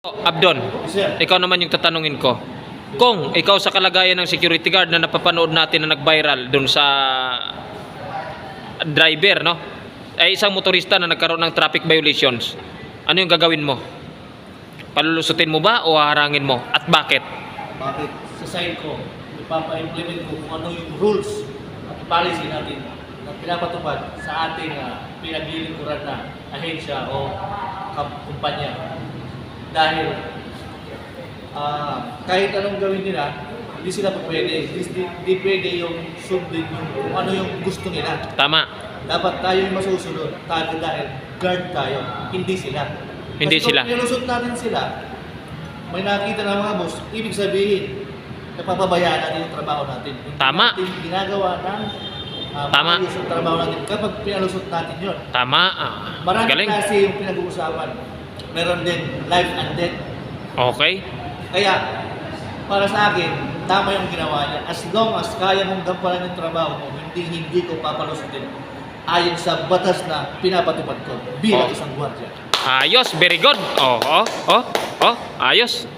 Abdon, ikaw naman yung tatanungin ko. Kung ikaw sa kalagayan ng security guard na napapanood natin na nag-viral dun sa driver, no? Ay isang motorista na nagkaroon ng traffic violations. Ano yung gagawin mo? Palulusutin mo ba o haharangin mo? At bakit? Bakit sa side ko, ipapa-implement ko kung ano yung rules at policy natin na pinapatupad sa ating uh, pinaglilingkuran na ahensya o kumpanya. Dahil ah, kahit anong gawin nila, hindi sila pa pwede. Hindi, hindi, hindi pwede yung sundin yung kung ano yung gusto nila. Tama. Dapat tayo yung masusunod. Tayo dahil guard tayo, hindi sila. Hindi Kasi sila. kung nilusot natin sila, may nakita ng mga boss, ibig sabihin, napapabayaan natin yung trabaho natin. Hindi Tama. natin ginagawa ng uh, Tama. yung trabaho natin kapag pinalusot natin yun. Tama. Ah, Marami galing. kasi yung pinag-uusapan. Meron din life and death. Okay. Kaya, para sa akin, tama yung ginawa niya. As long as kaya mong gampanan yung trabaho mo, hindi hindi ko papalusutin ayon sa batas na pinapatupad ko bilang Oh. isang gwardiya. Ayos, very good. Oh, oh, oh, oh, ayos.